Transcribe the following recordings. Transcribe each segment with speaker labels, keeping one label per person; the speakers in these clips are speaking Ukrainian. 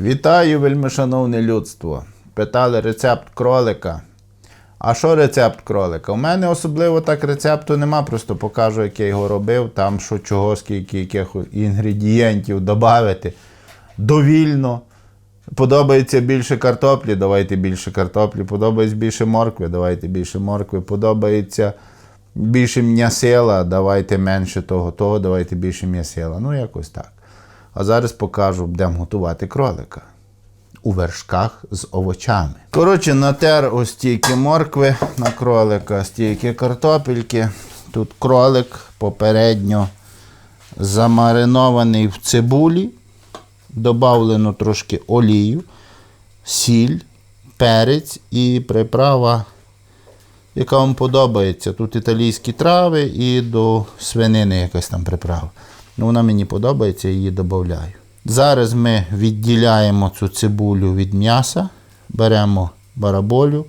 Speaker 1: Вітаю, вельмишановне людство. Питали рецепт кролика. А що рецепт кролика? У мене особливо так рецепту нема, просто покажу, як я його робив, там що чого, скільки яких інгредієнтів додати. Довільно. Подобається більше картоплі, давайте більше картоплі. Подобається більше моркви, давайте більше моркви. Подобається більше м'ясила, давайте менше того, того, давайте більше м'ясила. Ну, якось так. А зараз покажу, будемо готувати кролика у вершках з овочами. Коротше, натер ось стільки моркви на кролика, стільки картопельки. Тут кролик попередньо замаринований в цибулі, добавлено трошки олію, сіль, перець і приправа, яка вам подобається. Тут італійські трави і до свинини якась там приправа. Ну, вона мені подобається, її додаю. Зараз ми відділяємо цю цибулю від м'яса, беремо бараболю,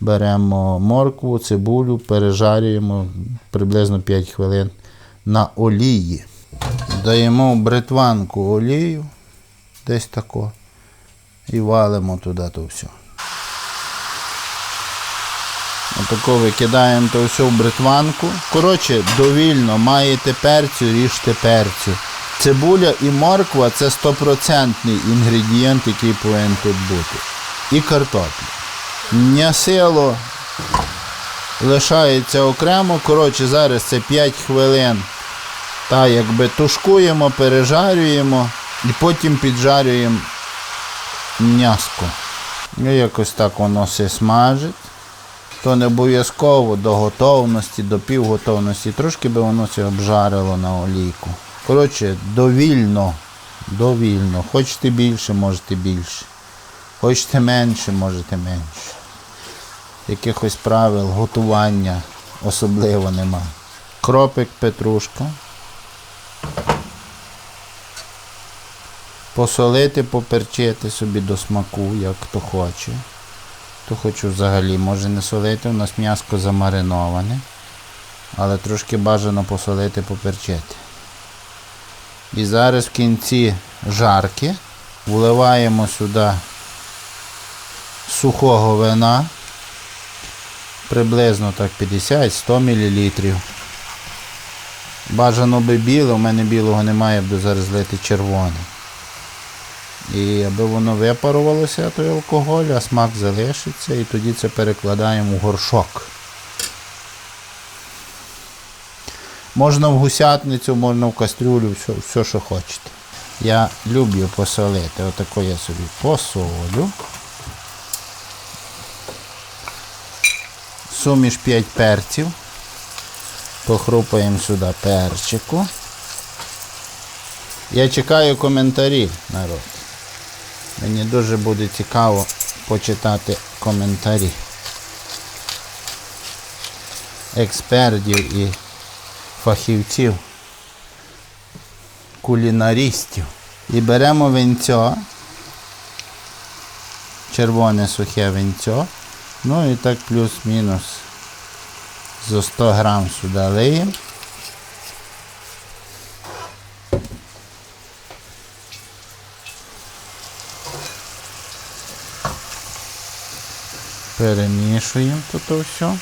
Speaker 1: беремо моркву, цибулю, пережарюємо приблизно 5 хвилин на олії. Даємо в бритванку олію, десь тако, і валимо туди то все. Отако викидаємо то все бритванку. Коротше, довільно маєте перцю, ріжте перцю. Цибуля і морква це стопроцентний інгредієнт, який повинен тут бути. І картопля. М'ясило лишається окремо. Коротше, зараз це 5 хвилин. Та якби тушкуємо, пережарюємо і потім піджарюємо м'яско. І якось так воно все смажить. То не обов'язково до готовності, до півготовності. Трошки би воно це обжарило на олійку. Коротше, довільно, довільно. Хочете більше, можете більше. Хочете менше, можете менше. Якихось правил готування особливо нема. Кропик петрушка. Посолити, поперчити собі до смаку, як хто хоче. То хочу взагалі, може не солити, у нас м'яско замариноване. Але трошки бажано посолити, поперчити. І зараз в кінці жарки вливаємо сюди сухого вина. Приблизно так 50-100 мл. Бажано би біле, у мене білого немає, буду зараз лити червоне. І аби воно випарувалося, той алкоголь, а смак залишиться, і тоді це перекладаємо в горшок. Можна в гусятницю, можна в кастрюлю, все, все що хочете. Я люблю посолити. Отако я собі посолю. Суміш 5 перців. Похрупаємо сюди перчику. Я чекаю коментарі, народ. Мені дуже буде цікаво почитати коментарі експертів і фахівців, кулінарістів. І беремо винцьо, червоне сухе винцьо, ну і так плюс-мінус за 100 грам сюди лиємо. Перемішуємо тут все.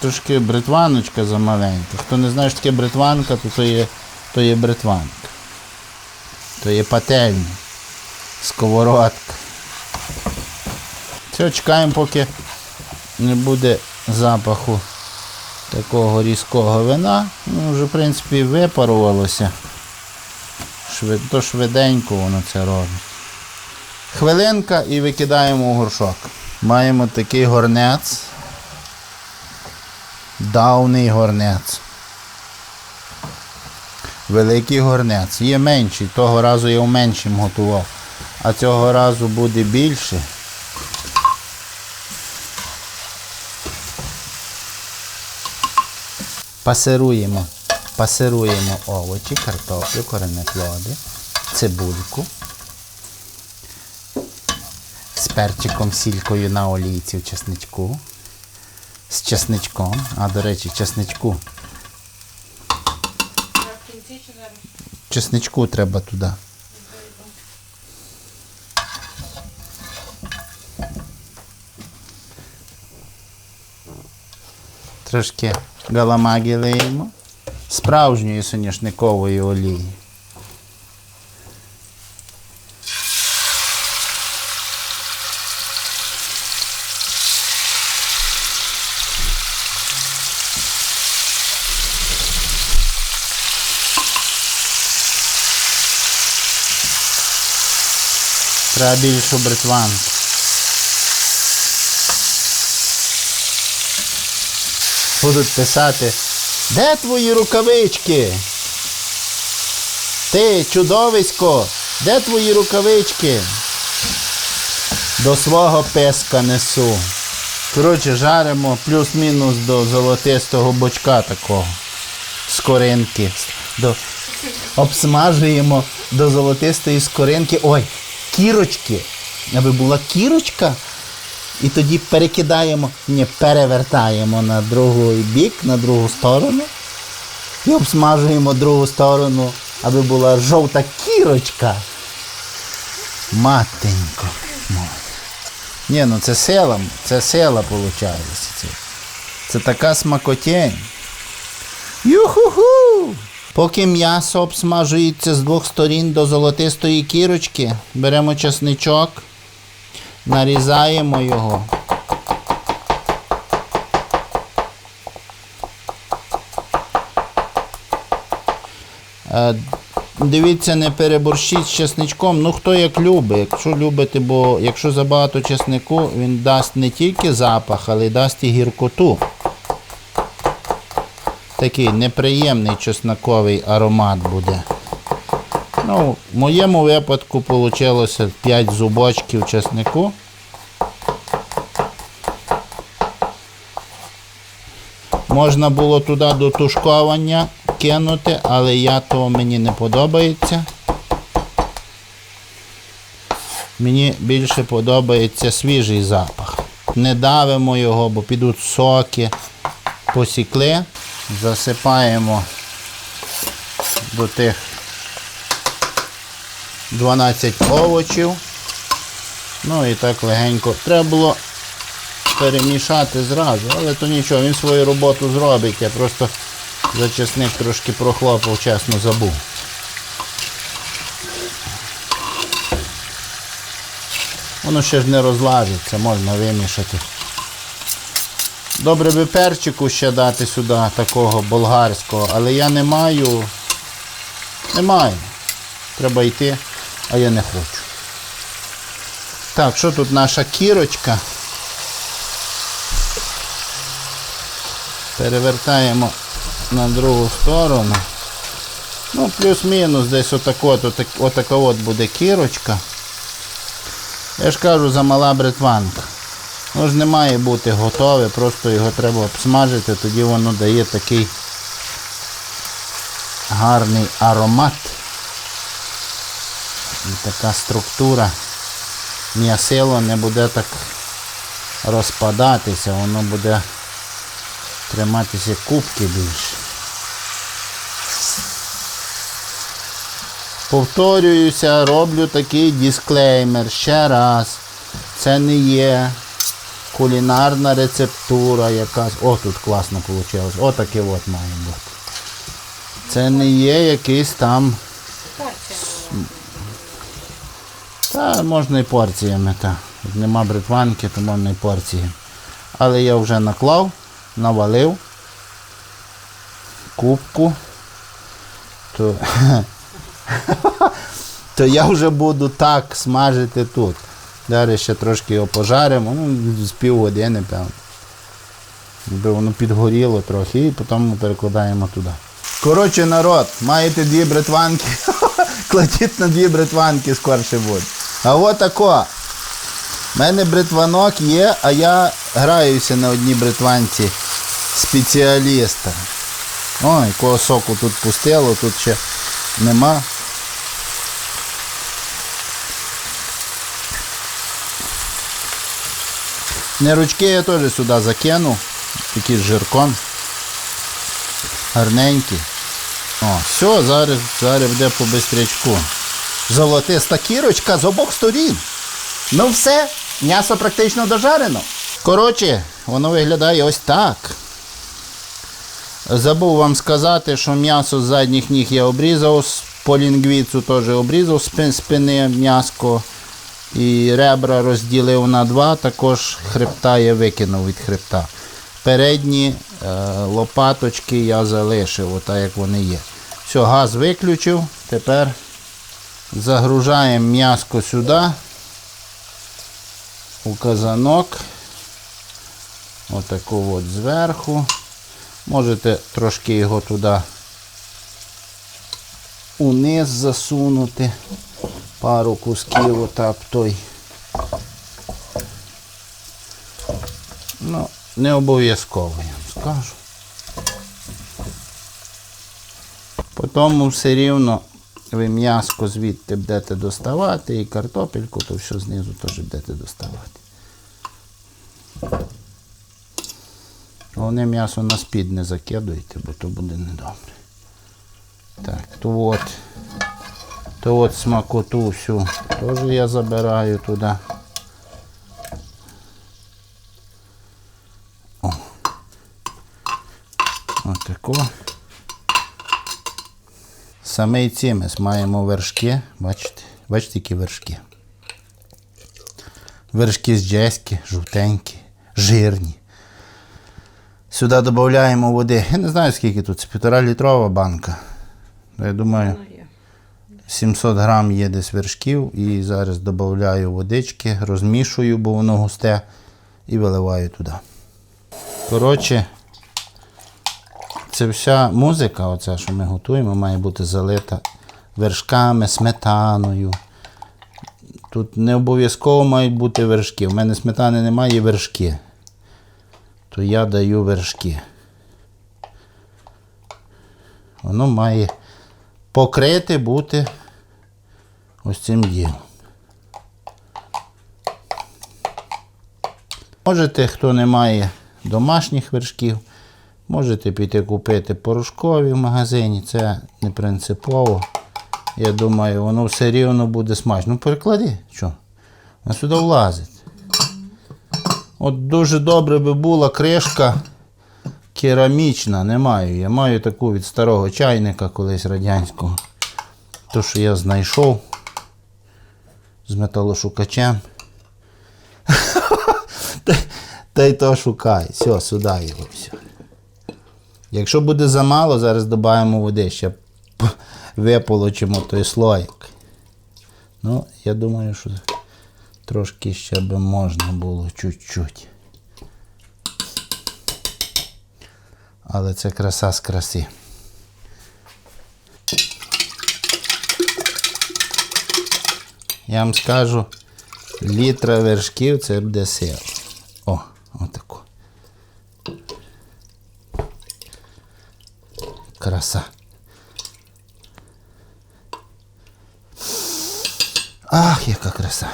Speaker 1: Трошки бритваночка замаленька. Хто не знає, що таке бритванка, то, то, є, то є бритванка. То є пательня, сковородка. Все, чекаємо, поки не буде запаху такого різкого вина. Ну, вже, в принципі, випарувалося. Швид... То швиденько воно це робить. Хвилинка і викидаємо у горшок. Маємо такий горнець. Давний горнець. Великий горнець. Є менший. Того разу я в меншим готував. А цього разу буде більше. Пасируємо, пасируємо овочі, картоплю, коренеплоди, цибульку з перчиком, сількою на олійці в чесничку. з чесничком. А, до речі, чесничку. Чесничку треба туди. Трошки галамаги лиємо. Справжньої соняшникової олії. Треба більшу бритванку. Будуть писати, де твої рукавички? Ти, чудовисько, де твої рукавички? До свого песка несу. Коротше, жаримо плюс-мінус до золотистого бочка такого. Скоринки. До... Обсмажуємо до золотистої скоринки. Ой, кірочки. Аби була кірочка. І тоді перекидаємо, ні, перевертаємо на другий бік, на другу сторону. І обсмажуємо другу сторону, аби була жовта кірочка. Матенько. Ні, ну це сила, це сила виходить. Це, це така смакотень. Юху-ху! Поки м'ясо обсмажується з двох сторін до золотистої кірочки, беремо чесничок, нарізаємо його. Е, Дивіться, не переборщіть з чесничком. Ну хто як любить. Якщо любите, бо якщо забагато чеснику, він дасть не тільки запах, але й дасть і гіркоту. Такий неприємний чесноковий аромат буде. Ну, в моєму випадку вийшло 5 зубочків чеснику. Можна було туди до тушковання кинути, але я то мені не подобається. Мені більше подобається свіжий запах. Не давимо його, бо підуть соки. Посікли, засипаємо до тих 12 овочів. Ну і так легенько. Треба було перемішати зразу, але то нічого, він свою роботу зробить. Я просто за чесник трошки прохлопав, чесно забув. Воно ще ж не розлажиться, можна вимішати. Добре би перчику ще дати сюди, такого болгарського, але я не маю. Не маю. Треба йти, а я не хочу. Так, що тут наша кірочка? Перевертаємо на другу сторону. Ну, плюс-мінус десь отако, отак, отака от буде кірочка. Я ж кажу, замала бритванка. Ну ж не має бути готове, просто його треба обсмажити, тоді воно дає такий гарний аромат. І така структура. М'ясило не буде так розпадатися, воно буде триматися кубки більше. Повторююся, роблю такий дисклеймер ще раз. Це не є кулінарна рецептура якась. О, тут класно вийшло. Отаке от має бути. Це не є якийсь там. Та можна і порціями, та. Нема бритванки, то можна і порції. Але я вже наклав, навалив кубку. То, то я вже буду так смажити тут. Далі ще трошки його пожаримо, ну, з півгодини, певно. Якби воно підгоріло трохи і потім перекладаємо туди. Коротше, народ, маєте дві бритванки. Кладіть на дві бритванки скорше буде. А от тако. У мене бритванок є, а я граюся на одній бритванці спеціаліста. Ой, якого соку тут пустило, тут ще нема. Не ручки я теж сюди закину. Такі з жирком. Гарненькі. О, все, зараз, зараз буде по бистрячку. Золотиста кірочка з обох сторін. Ну все, м'ясо практично дожарено. Коротше, воно виглядає ось так. Забув вам сказати, що м'ясо з задніх ніг я обрізав, з полінгвіцу теж обрізав з спини м'яско. І ребра розділив на два, також хребта я викинув від хребта. Передні е, лопаточки я залишив, отак як вони є. Все, газ виключив. Тепер загружаємо м'яско сюди, у казанок. Отаку от зверху. Можете трошки його туди униз засунути. Пару кусків отак той. Ну, не обов'язково, я вам скажу. Потім все рівно ви м'яско звідти будете доставати і картопельку, то все знизу теж будете доставати. Головне м'ясо на спід не закидуйте, бо то буде недобре. Так, то от. То от смакоту всю теж я забираю туди. О. Отако. Саме і цимес маємо вершки. Бачите? Бачите, які вершки. Вершки з джеськи, жовтенькі, жирні. Сюди додаємо води. Я не знаю, скільки тут. Це півтора літрова банка. Я думаю. 700 грам є десь вершків і зараз додаю водички, розмішую, бо воно густе, і виливаю туди. Коротше, це вся музика, оця, що ми готуємо, має бути залита вершками, сметаною. Тут не обов'язково мають бути вершки. У мене сметани немає, вершки. То я даю вершки. Воно має покрити бути ось цим ділом. Можете, хто не має домашніх вершків, можете піти купити порошкові в магазині. Це не принципово. Я думаю, воно все рівно буде смачно. Ну переклади, що? Воно сюди влазить. От дуже добре би була кришка керамічна, не маю. Я маю таку від старого чайника колись радянського. То, що я знайшов з металошукачем. Та- й то шукай. Все, сюди його все. Якщо буде замало, зараз додаємо води, ще виполочимо той слоїк. Ну, я думаю, що трошки ще би можна було чуть-чуть. Але це краса з краси. Я вам скажу, літра вершків це буде сила. О, отако. Краса. Ах, яка краса.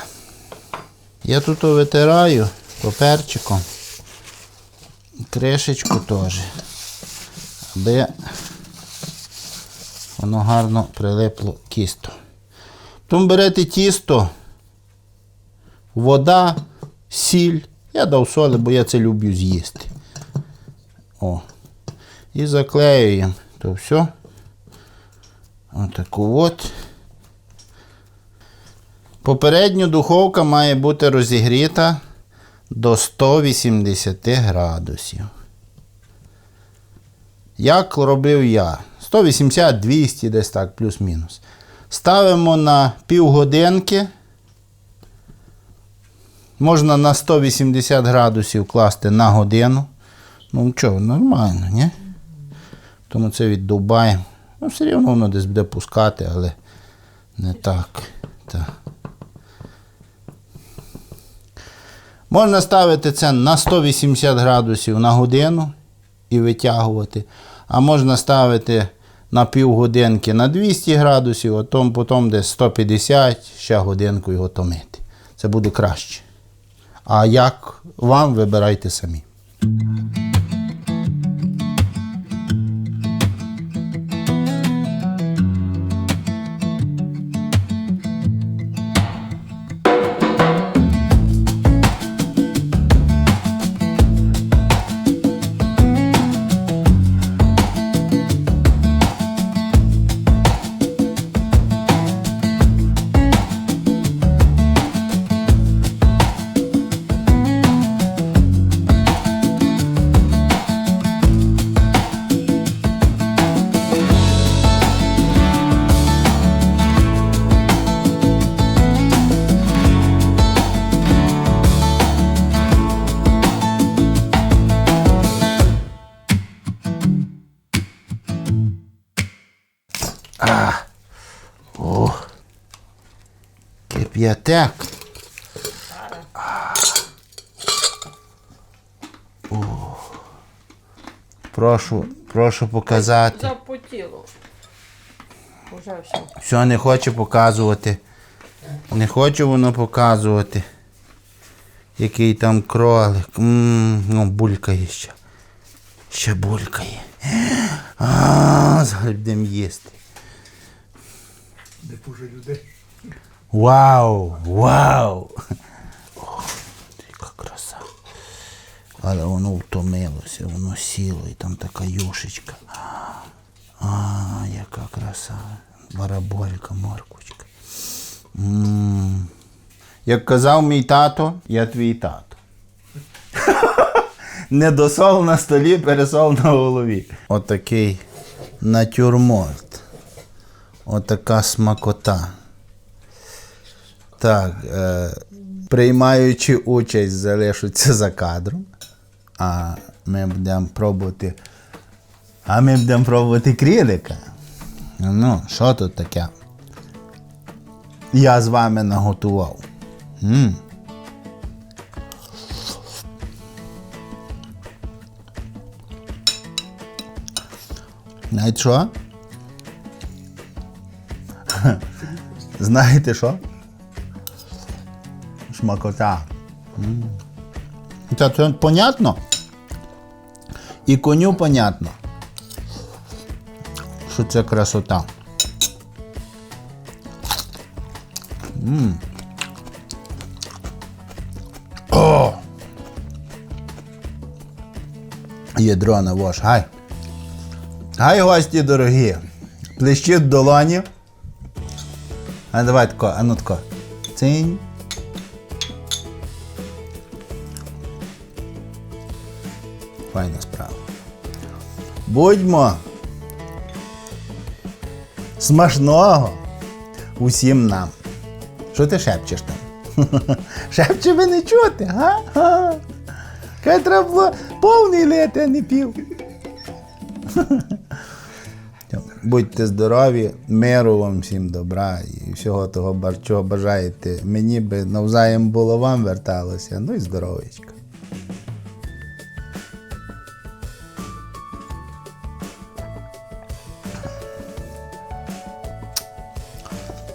Speaker 1: Я тут витираю паперчиком. Кришечку теж. Аби воно гарно прилипло кісто. Потім берете тісто, вода, сіль. Я дав соли, бо я це люблю з'їсти. О. І заклеюємо то все. Отаку от. Попередньо духовка має бути розігріта до 180 градусів. Як робив я? 180-200 десь так, плюс-мінус. Ставимо на півгодинки. Можна на 180 градусів класти на годину. Ну чого, нормально, ні? Тому це віддубаємо. Ну, все рівно воно десь буде пускати, але не так. так. Можна ставити це на 180 градусів на годину і витягувати. А можна ставити на півгодинки на 200 градусів, а потім десь 150, ще годинку його томити. Це буде краще. А як вам вибирайте самі. А. О. Кип'ятек. Прошу, прошу показати.
Speaker 2: Запотіло. Уже все.
Speaker 1: Все, не хоче показувати. Не хоче воно показувати. Який там кролик. м ну, булькає ще. Ще булькає. А, зараз будемо їсти.
Speaker 3: Не пуже людей.
Speaker 1: Вау! Вау! О, яка краса. Але воно втомилося, воно сіло і там така юшечка. А, яка краса. Бараболька, морквочка. м Як казав мій тато, я твій тато. Недосол на столі, пересол на голові. Отакий натюрморт. Отака смакота. Так, е, приймаючи участь, залишаться за кадром. А ми будемо пробувати. А ми будемо пробувати крілика. Ну, що тут таке? Я з вами наготував. м Знаєте що? Знаєте що? Смакота. М. Це, це понятно? І коню понятно. Що це красота. М. О! Ядро на вож. Гай. Гай, гості дорогі. Плещіть в долоні. А давай тако, а ну тако. Цинь. Файна справа. Будьмо. Смачного усім нам. Що ти шепчеш там? Шепче ви не чути, га? Хай треба було повний лити, а не пів. Будьте здорові, миру вам всім добра і всього того, чого бажаєте. Мені би навзаєм було вам верталося, ну і здоровечка.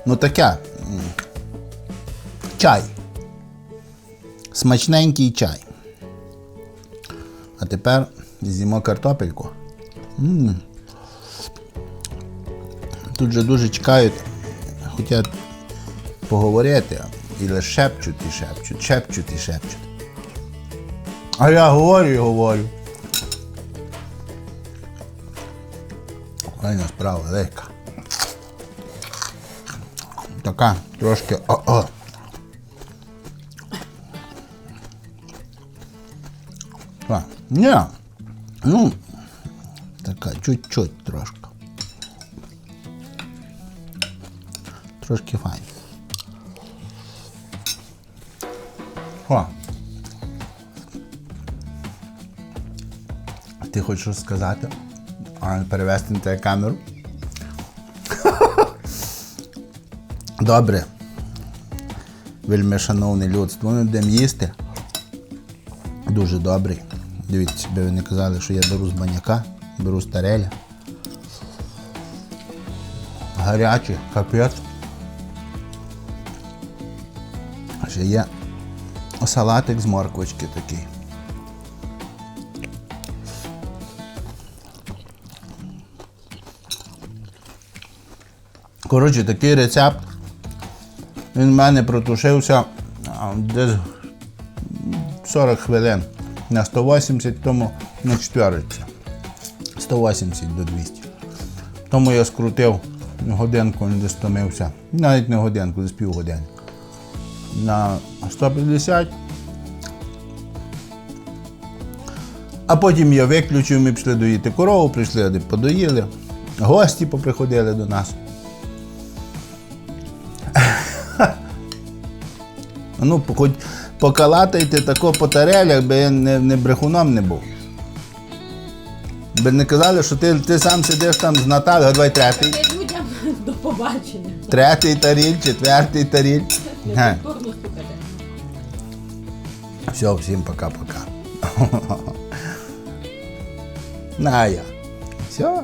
Speaker 1: Ну таке. Чай. Смачненький чай. А тепер з'їмо картопельку. М. Тут же дуже чекають, хочуть поговорити, лише шепчуть і шепчуть, шепчуть і шепчуть. А я говорю і говорю. Файна справа велика. Така трошки о-о. Ні. Ну, така чуть-чуть трошки. Трошки файн. О. Ти хочеш сказати? А перевести на тебе камеру? Добре. Вельми шановне людство. Ми будемо їсти. Дуже добрий. Дивіться, би ви не казали, що я беру з баняка, беру з тареля. Гарячий, капець. Ще є салатик з морквочки такий. Коротше, такий рецепт. Він в мене протушився десь 40 хвилин. На 180, тому на четверці. 180 до 200. Тому я скрутив годинку, не достомився. Навіть не годинку, десь півгодини. На 150. А потім я виключив, ми пішли доїти корову, прийшли, подоїли. Гості поприходили до нас. Ну, хоч покалатайте тако по тарелях, би я не, не брехуном не був. Би не казали, що ти, ти сам сидиш там з Наталею, давай третій.
Speaker 2: Людям побачення.
Speaker 1: Третій таріль, четвертий таріль. Все, всім пока-пока. Ная. Все.